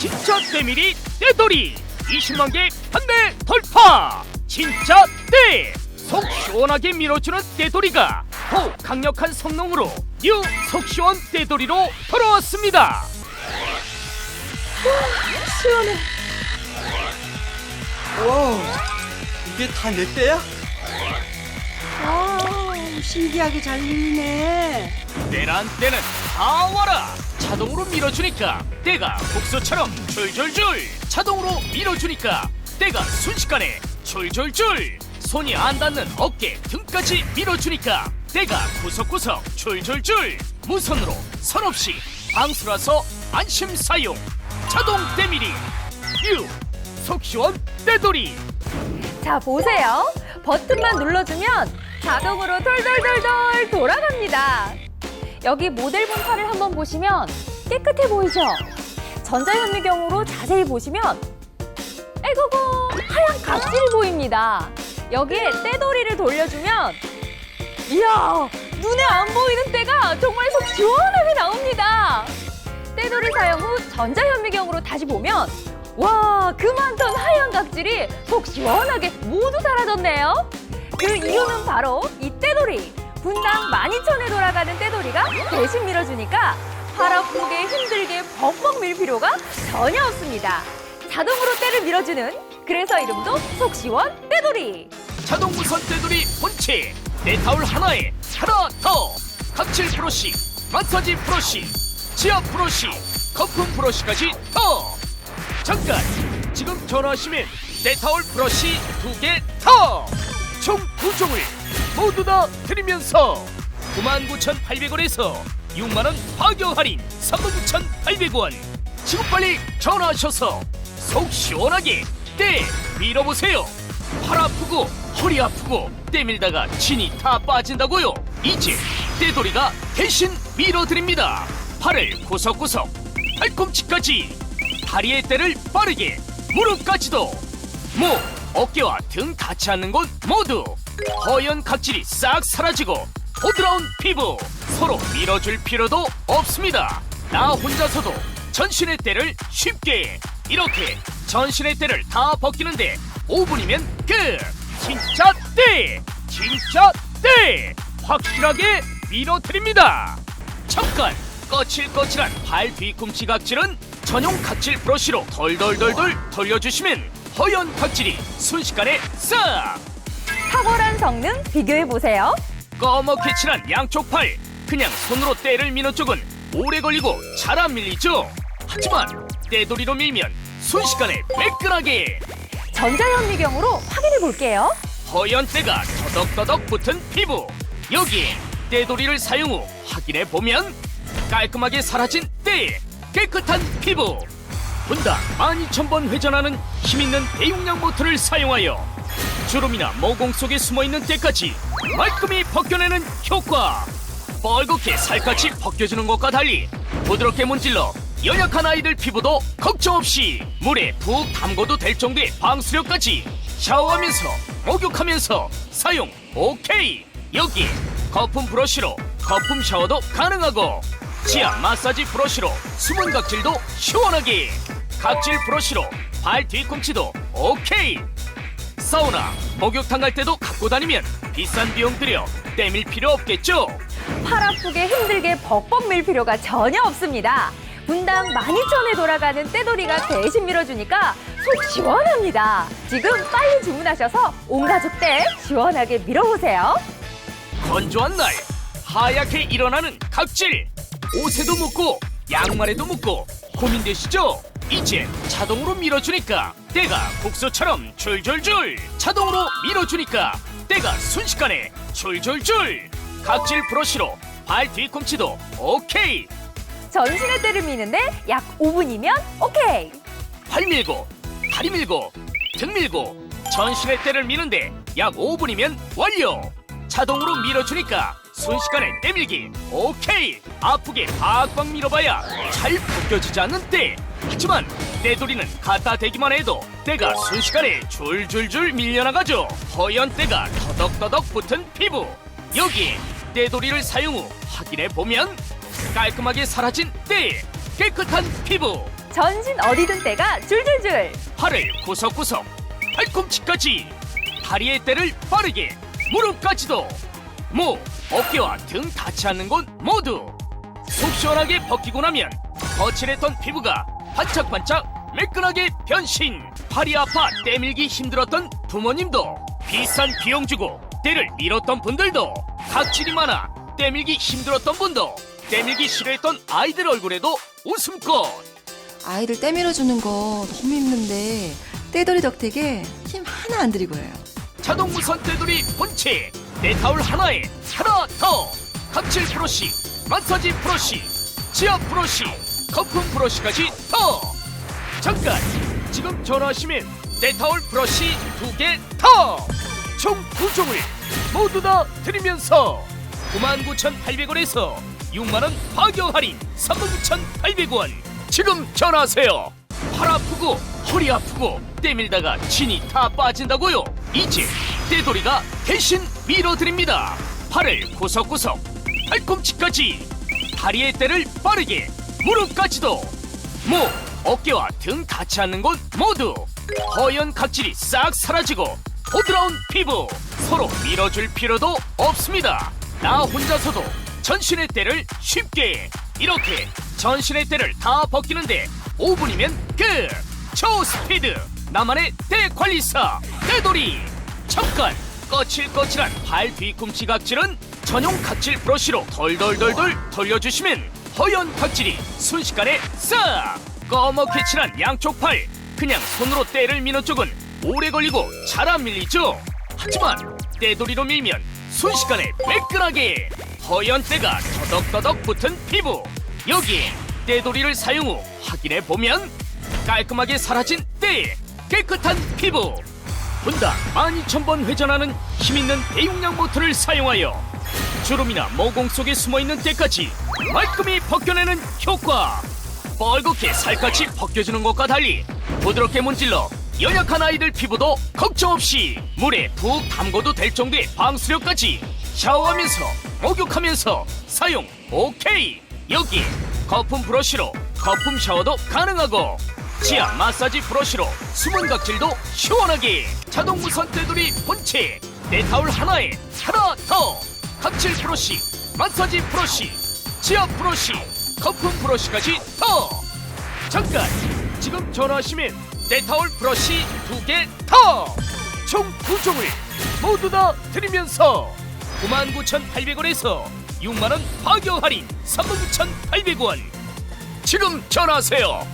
진짜 때밀이 떼돌이 20만 개 판매 돌파 진짜 떼! 속 시원하게 밀어주는 떼돌이가 더욱 강력한 성능으로 뉴 속시원 떼돌이로 돌아왔습니다 시원해. 와, 이게 다 내 때야? 아, 신기하게 잘 밀리네. 때란 때는 다 와라 자동으로 밀어주니까 때가 국수처럼 줄줄줄. 자동으로 밀어주니까 때가 순식간에 줄줄줄. 손이 안 닿는 어깨 등까지 밀어주니까 때가 구석구석 줄줄줄. 무선으로 선 없이 방수라서 안심 사용. 자동 때밀이. 유 속시원 때돌이. 자, 보세요. 버튼만 눌러주면 자동으로 돌돌돌돌 돌아갑니다. 여기 모델 본판을 한번 보시면 깨끗해 보이죠? 전자현미경으로 자세히 보시면 에고고 하얀 각질이 보입니다. 여기에 떼돌이를 돌려주면 이야 눈에 안 보이는 때가 정말 속 시원하게 나옵니다. 떼돌이 사용 후 전자현미경으로 다시 보면 와, 그 많던 하얀 각질이 속 시원하게 모두 사라졌네요. 그 이유는 바로 이 떼돌이. 분당 12,000에 돌아가는 떼돌이가 대신 밀어주니까 팔 아프게 힘들게 벅벅 밀 필요가 전혀 없습니다. 자동으로 때를 밀어주는 그래서 이름도 속 시원 떼돌이. 자동 무선 떼돌이 본체 네타올 하나에 하나 더 각질 브러쉬 마사지 브러쉬 지압 브러쉬 거품 브러쉬까지 더 잠깐 지금 전화하시면 네타올 브러쉬 두 개 더총두 종을 모두 다 드리면서 99,800원에서 6만원 파격 할인 39,800원. 지금 빨리 전화하셔서 속 시원하게 때 밀어보세요. 팔 아프고 허리 아프고 때밀다가 진이 다 빠진다고요. 이제 떼돌이가 대신 밀어드립니다. 팔을 구석구석 팔꿈치까지 다리의 때를 빠르게 무릎까지도. 목, 어깨와 등 닿지 않는 곳 모두 허연 각질이 싹 사라지고 부드러운 피부 서로 밀어줄 필요도 없습니다. 나 혼자서도 전신의 때를 쉽게 이렇게 전신의 때를 다 벗기는데 5분이면 끝! 진짜 때! 진짜 때! 확실하게 밀어드립니다. 잠깐 거칠거칠한 발 뒤꿈치 각질은 전용 각질 브러쉬로 덜덜덜덜 돌려주시면 허연 각질이 순식간에 싹 탁월한 성능 비교해 보세요. 꺼멓게 칠한 양쪽 팔 그냥 손으로 때를 미는 쪽은 오래 걸리고 잘 안 밀리죠 하지만 때돌이로 밀면 순식간에 매끈하게 전자현미경으로 확인해 볼게요. 허연 때가 더덕더덕 붙은 피부 여기에 때돌이를 사용 후 확인해 보면 깔끔하게 사라진 때의 깨끗한 피부 분당 12,000번 회전하는 힘있는 대용량 모터를 사용하여 주름이나 모공 속에 숨어있는 때까지 말끔히 벗겨내는 효과. 뻘겋게 살갗이 벗겨지는 것과 달리 부드럽게 문질러 연약한 아이들 피부도 걱정 없이 물에 푹 담궈도 될 정도의 방수력까지 샤워하면서 목욕하면서 사용 오케이. 여기 거품 브러쉬로 거품 샤워도 가능하고 지압 마사지 브러쉬로 수분 각질도 시원하게. 각질 브러쉬로 발 뒤꿈치도 오케이 사우나 목욕탕 갈 때도 갖고 다니면 비싼 비용 들여 떼밀 필요 없겠죠 팔 아프게 힘들게 벅벅 밀 필요가 전혀 없습니다. 분당 12,000에 돌아가는 떼돌이가 대신 밀어주니까 속 시원합니다. 지금 빨리 주문하셔서 온 가족 때 시원하게 밀어보세요. 건조한 날 하얗게 일어나는 각질 옷에도 묻고 양말에도 묻고 고민되시죠? 이제 자동으로 밀어주니까 때가 국수처럼 줄줄줄. 자동으로 밀어주니까 때가 순식간에 줄줄줄. 각질 브러쉬로 발 뒤꿈치도 오케이. 전신의 때를 미는데 약 5분이면 오케이. 팔 밀고 다리 밀고 등 밀고 전신의 때를 미는데 약 5분이면 완료. 자동으로 밀어주니까 순식간에 때밀기 오케이. 아프게 박박 밀어봐야 잘 벗겨지지 않는 때 하지만 때돌이는 갖다 대기만 해도 때가 순식간에 줄줄줄 밀려나가죠. 허연 때가 터덕터덕 붙은 피부. 여기 때돌이를 사용 후 확인해 보면 깔끔하게 사라진 때 깨끗한 피부. 전신 어디든 때가 줄줄줄. 팔을 구석구석 팔꿈치까지 다리의 때를 빠르게 무릎까지도. 목, 어깨와 등 닿지 않는 곳 모두. 속 시원하게 벗기고 나면 거칠했던 피부가 반짝반짝 매끈하게 변신. 팔이 아파 때밀기 힘들었던 부모님도 비싼 비용 주고 때를 밀었던 분들도 각질이 많아 때밀기 힘들었던 분도 때밀기 싫어했던 아이들 얼굴에도 웃음꽃. 아이들 때밀어주는 거 너무 힘든데 떼돌이 덕택에 힘 하나 안 들이고 해요. 자동 무선 떼돌이 본체. 내 타올 하나에 하나 더. 각질 브러쉬 마사지 브러쉬 지압 브러쉬 거품 브러쉬까지 더! 잠깐! 지금 전화하시면 내 타올 브러쉬 두 개 더! 총두 종을 모두 다 드리면서 99,800원에서 6만원 파격 할인 39,800원! 지금 전화하세요! 팔 아프고 허리 아프고 때밀다가 진이 다 빠진다고요? 이제 떼돌이가 대신 밀어드립니다! 팔을 구석구석 팔꿈치까지 다리의 때를 빠르게 무릎까지도. 목, 어깨와 등 닿지 않는 곳 모두 허연 각질이 싹 사라지고 부드러운 피부 서로 밀어줄 필요도 없습니다. 나 혼자서도 전신의 때를 쉽게 이렇게 전신의 때를 다 벗기는데 5분이면 끝! 초스피드! 나만의 때 관리사! 때돌이! 잠깐! 거칠거칠한 발 뒤꿈치 각질은 전용 각질 브러쉬로 덜덜덜덜 돌려주시면 허연 각질이 순식간에 싹! 꺼멓게 칠한 양쪽 팔. 그냥 손으로 때를 미는 쪽은 오래 걸리고 잘 안 밀리죠. 하지만 때돌이로 밀면 순식간에 매끈하게 허연 때가 더덕더덕 붙은 피부. 여기에 때돌이를 사용 후 확인해 보면 깔끔하게 사라진 때 깨끗한 피부. 분당 12,000번 회전하는 힘있는 대용량 모터를 사용하여 주름이나 모공 속에 숨어있는 때까지 말끔히 벗겨내는 효과. 뻘겋게 살갗이 벗겨지는 것과 달리 부드럽게 문질러 연약한 아이들 피부도 걱정 없이 물에 푹 담궈도 될 정도의 방수력까지 샤워하면서 목욕하면서 사용 오케이. 여기 거품 브러쉬로 거품 샤워도 가능하고 지압 마사지 브러쉬로 수분 각질도 시원하게 자동 무선 테두리 본체. 내 타올 하나에 하나 더. 각질 브러쉬 마사지 브러쉬 지압 브러쉬 거품 브러쉬까지 더! 잠깐 지금 전화하시면 데타올 브러쉬 두 개 더! 총 두 종을 모두 다 드리면서 99,800원에서 6만원 파격 할인 39,800원. 지금 전화하세요